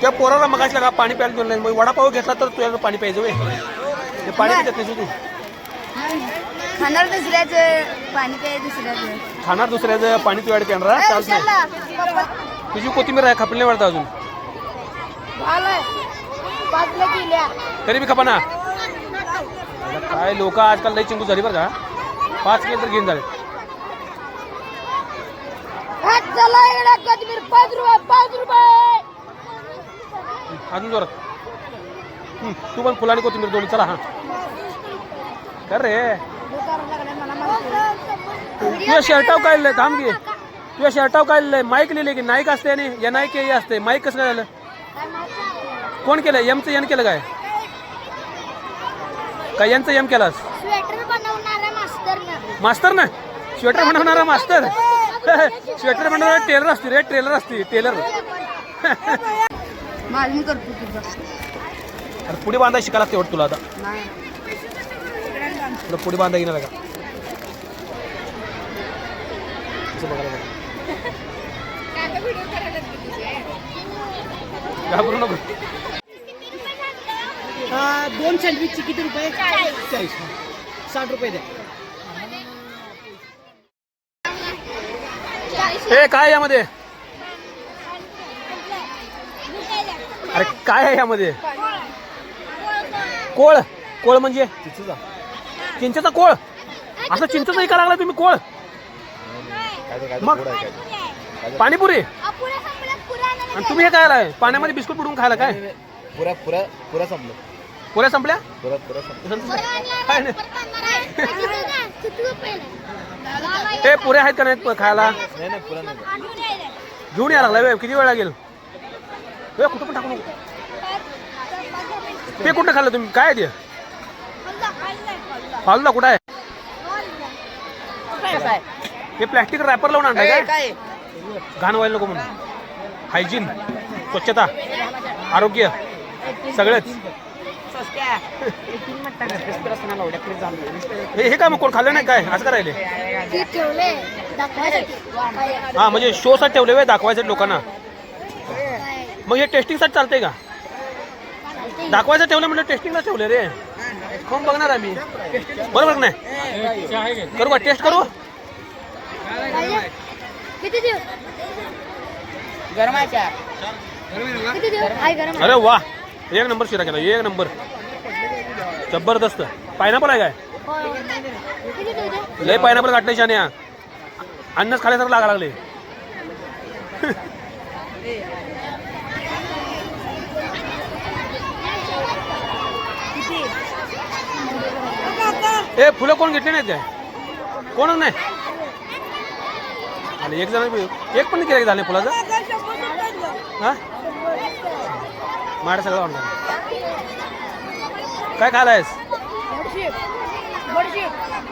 त्या पोराला मग का पाणी प्यायला दिलं नाही? मग वडापाव घेतला तर तुला पाणी प्यायचं वे. ते पाणी पितात नाही तू खाणार दुसऱ्याचं पाणी दुसऱ्याचं. खाणार दुसऱ्याचं पाणी तुझ्याकडे पिणार? चालत नाही तुझी कोथिंबीर आहे खपली नाही वाटतं अजून. तरी बी खपा ना. काय लोक आजकाल लई चिंकू झाली बरं का? पाच किलो तर घेऊन झाले पाच रुपये पाच रुपये. अजून जोरात. तू पण फुलाने कोथिंबीर दोन्ही चला हा. कर रे. तुझ्या शर्टाव काय लिहिलंय थांब घे तुझ्या शर्टाव काय लिहिलंय माईक लिहिले की नाईक असते आणि या नाईक हे असते. माईक कसं काय झालं? कोण केलं? एमचं एन केलं काय? काय यांचं एम केलास? मास्तर ना? स्वेटर बनवणारा मास्तर. स्वेटर बनवणारा टेलर असते रे टेलर असते टेलर. माझ मी करतो तुझं. अरे पुढे बांधा शिकायला लागते वाटतं तुला आता. नाही. तुला पुढे बांधा येणार का? असं बघायला. घाबरू नको. दोन सँडविचचे किती रुपये? चाळीस. साठ रुपये द्या. हे काय यामध्ये? अरे काय आहे यामध्ये? कोळ. कोळ म्हणजे? चिंचेचा. कोळ. असं चिंचेचा ऐका लागला तुम्ही कोळ. मग? पाणीपुरी. आणि तुम्ही हे काय आलाय? पाण्यामध्ये बिस्कुट बुडवून खायला काय? पुरा पुरा पुरा संपलं. पुऱ्या संपल्या? पुरा पुरा संपलं. काय नाही. हे पुऱ्या आहेत का नाहीत खायला? घेऊन यायला लागलाय बे. किती वेळ लागेल? बे, कुठं पण टाकू नको. ते कुठं खाल्लं तुम्ही? काय आहे ते? फालदा कुठं आहे? हे प्लॅस्टिक रॅपर लावून आणलाय काय? घाण व्हायला नको म्हणून. हायजीन स्वच्छता आरोग्य सगळंच. हे हे काय मग कोण खाल्लं नाही काय? असं करायले. ठेवले दाखवायसाठी. हा म्हणजे शो साठी ठेवले वे दाखवायचं लोकांना. मग हे टेस्टिंगसाठी चालतंय का? दाखवायचं ठेवलं म्हणजे टेस्टिंगला ठेवले रे. खाऊन बघणार आम्ही बरोबर नाही. करू का? टेस्ट करू? अरे वा. एक नंबर शिरा केला. एक नंबर. जबरदस्त. पायनापल आहे काय? लय पायनापल काटले शान्या. अन्नच खाल्यासारखं लागा लागले ए फुलं कोण घेतली नाही ते कोणच नाही? आणि एक जण एक पण किराय झालं फुलाचं? हा? माझ्या सगळं ऑनलाईन काय खायलायस?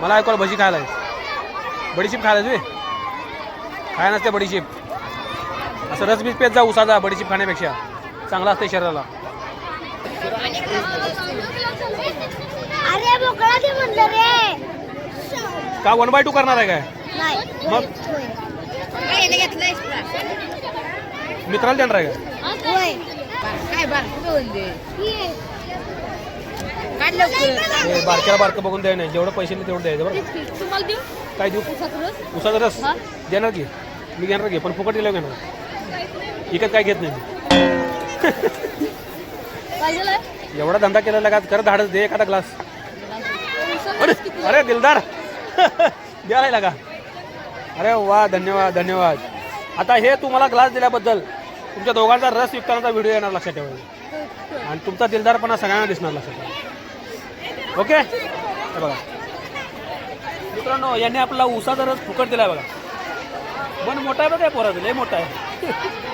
मला ऐकलं भजी खायला बडीशीप खायला तुम्ही खाय नसते बडीशीप. असं रसबीज पेत जा उसाचा बडीशीप खाण्यापेक्षा. चांगला असते शरीराला. अरे बोकळा दे म्हणलं रे. का वन बाय टू करणार आहे काय? नाही. मग? मित्राला देणार आहे काय? बार बारक्याला बारकं बघून द्याय नाही जेवढं पैसे नाही तेवढं द्यायचं बरं? तुम्हाला देऊ? काय देऊ? उसाचा रस? देणार की? मी घेणार की पण फुकट दिलं घेणार. इकत काय घेत नाही एवढा धंदा केलेला का? कर धाडच दे एखादा ग्लास अरे अरे दिलदार. द्यायला लागा अरे वा धन्यवाद धन्यवाद. आता हे तुम्हाला ग्लास दिल्याबद्दल तुमच्या दोघांचा रस विकतानाचा व्हिडिओ येणार लक्षात ठेवा. आणि तुमचा दिलदारपणा सगळ्यांना दिसणार लक्षात ठेवा. ओके हे बघा. मित्रांनो यांनी आपला उसाचा रस फुकट दिला बघा. पण मोठा आहे बघा पोरा लय मोठा आहे.